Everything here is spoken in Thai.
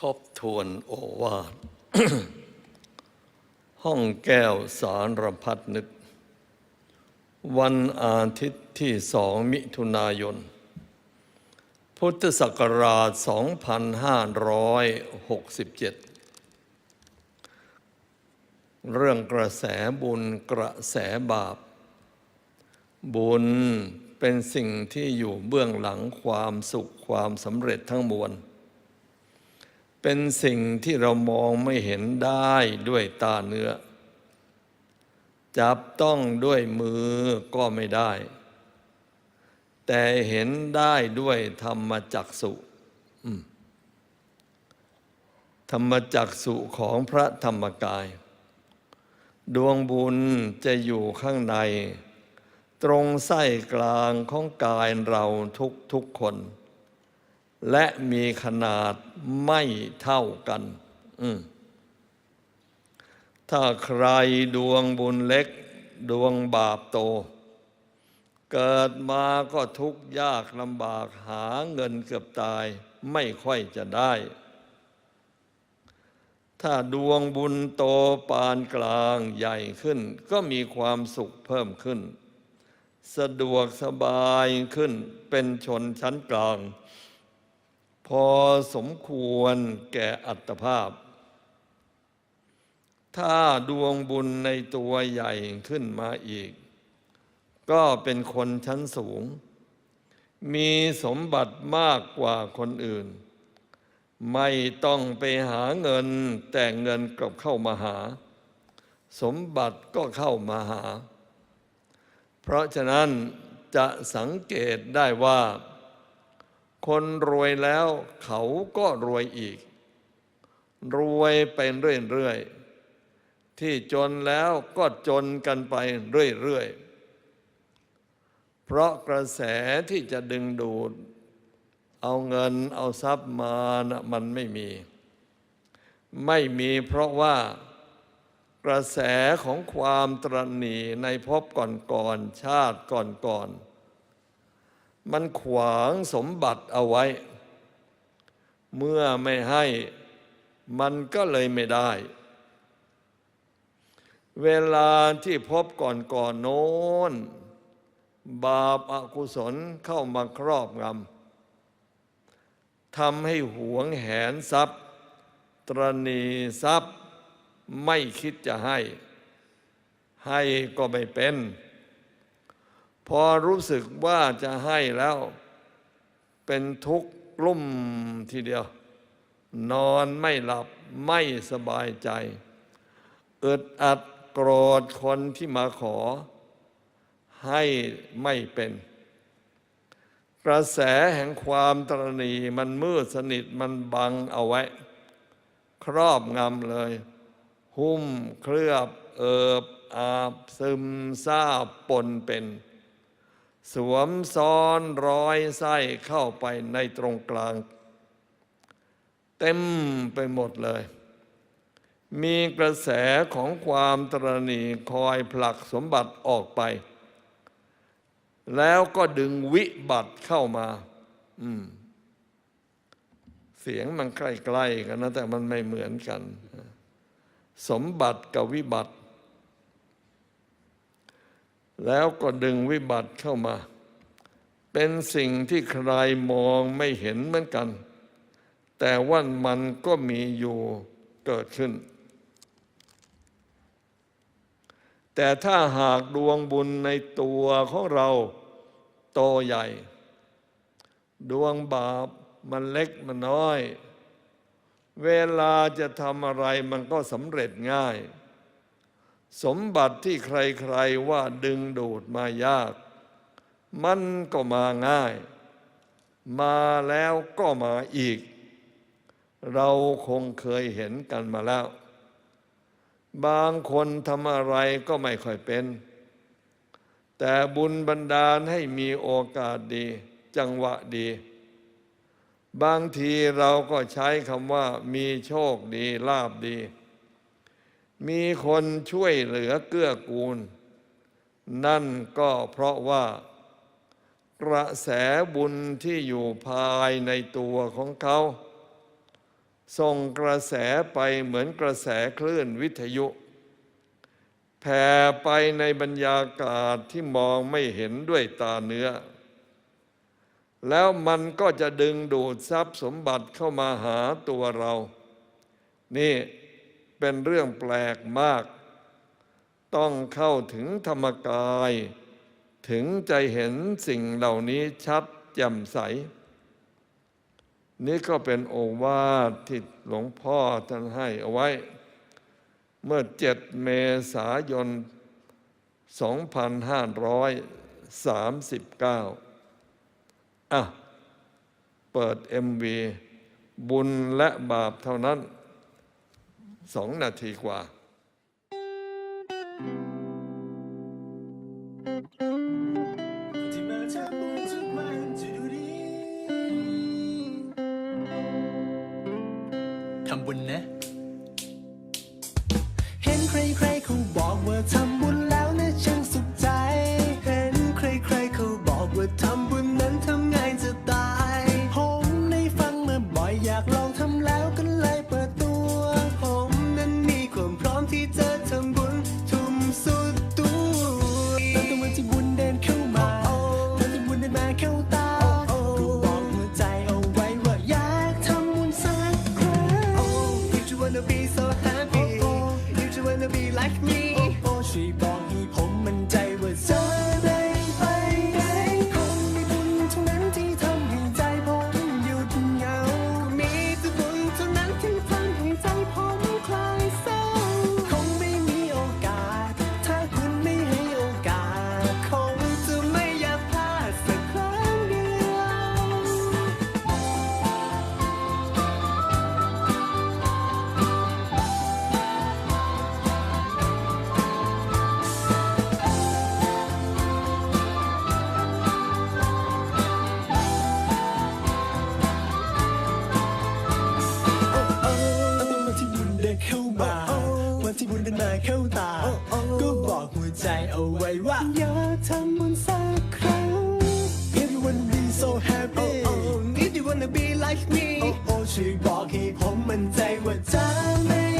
ทบทวนโอวาทห้องแก้วสารพัดนึก วันอาทิตย์ที่สองมิถุนายน พุทธศักราช 2567 เรื่องกระแสบุญกระแสบาป บุญเป็นสิ่งที่อยู่เบื้องหลังความสุขความสำเร็จทั้งมวล เป็นสิ่งที่เรามองไม่เห็นได้ด้วยตาเนื้อ จับต้องด้วยมือก็ไม่ได้ แต่เห็นได้ด้วยธรรมจักสุธรรมจักสุของพระธรรมกาย ดวงบุญจะอยู่ข้างใน ตรงไส้กลางของกายเราทุกทุกคน และมีขนาดไม่เท่ากันถ้าใครดวงบุญเล็ก ดวงบาปโต เกิดมาก็ทุกข์ยากลำบากหาเงินเกือบตาย ไม่ค่อยจะได้ ถ้าดวงบุญโตปานกลางใหญ่ขึ้น ก็มีความสุขเพิ่มขึ้น สะดวกสบายขึ้นเป็นชนชั้นกลาง พอสมควรแก่อัตภาพ ถ้าดวงบุญในตัวใหญ่ขึ้นมาอีก ก็เป็นคนชั้นสูง มีสมบัติมากกว่าคนอื่น ไม่ต้องไปหาเงินแต่เงินกลับเข้ามาหา สมบัติก็เข้ามาหา เพราะฉะนั้นจะสังเกตได้ว่า คนรวยแล้วเขาก็รวยอีก รวยไปเรื่อยๆ ที่จนแล้วก็จนกันไปเรื่อยๆ เพราะกระแสที่จะดึงดูด เอาเงินเอาทรัพย์มานะมันไม่มี ไม่มีเพราะว่ากระแสของความตรณีในภพก่อนๆชาติก่อนๆ มันขวางสมบัติเอาไว้ เมื่อไม่ให้มันก็เลยไม่ได้ เวลาที่พบก่อนๆโน้น บาปอากุศลเข้ามาครอบงำทำให้หวงแหนทรัพย์ ตรณีทรัพย์ไม่คิดจะให้ ให้ก็ไม่เป็น พอรู้สึกว่าจะให้แล้ว เป็นทุกข์กลุ่มทีเดียว นอนไม่หลับไม่สบายใจอึดอัดโกรธคนที่มาขอ ให้ไม่เป็น กระแสแห่งความตรณีมันมืดสนิทมันบังเอาไว้ ครอบงำเลย หุ้มเคลือบเอิบอาบซึมซาบปนเป็น สวมซ้อนร้อยไส้เข้าไปในตรงกลาง เต็มไปหมดเลย มีกระแสของความตรณีคอยผลักสมบัติออกไป แล้วก็ดึงวิบัติเข้ามาอืมเสียงมันใกล้ๆกันนะแต่มันไม่เหมือนกัน สมบัติกับวิบัติ แล้วก็ดึงวิบัติเข้ามา เป็นสิ่งที่ใครมองไม่เห็นเหมือนกัน แต่ว่ามันก็มีอยู่เกิดขึ้น แต่ถ้าหากดวงบุญในตัวของเราโตใหญ่ ดวงบาปมันเล็กมันน้อย เวลาจะทำอะไรมันก็สำเร็จง่าย สมบัติที่ใครๆว่าดึงดูดมายาก มันก็มาง่าย มาแล้วก็มาอีก เราคงเคยเห็นกันมาแล้ว บางคนทำอะไรก็ไม่ค่อยเป็น แต่บุญบันดาลให้มีโอกาสดี จังหวะดี บางทีเราก็ใช้คำว่ามีโชคดีลาบดี มีคนช่วยเหลือเกื้อกูล นั่นก็เพราะว่า กระแสบุญที่อยู่ภายในตัวของเขาส่งกระแสไปเหมือนกระแสคลื่นวิทยุ แผ่ไปในบรรยากาศที่มองไม่เห็นด้วยตาเนื้อ แล้วมันก็จะดึงดูดทรัพย์สมบัติเข้ามาหาตัวเรา นี่ เป็นเรื่องแปลกมาก ต้องเข้าถึงธรรมกาย ถึงจะเห็นสิ่งเหล่านี้ชัดแจ่มใส นี่ก็เป็นโอวาทที่หลวงพ่อท่านให้เอาไว้ เมื่อ7เมษายน 2539 อะ เปิด MV บุญและบาปเท่านั้น สองนาทีกว่า ที่มาทำบุญทุกวันจะดูดีทำบุญนะ เห็นใครๆเขาบอกว่าทำบุญแล้วนะช่างสุขใจ เห็นใครๆเขาบอกว่าทำบุญนั้นทำ เอาไว้ว่า อยากทำบุญสักครั้ง If you wanna be so happy If you wanna be like me ช่วยบอกให้ผมมั่นใจว่าจะไม่ไป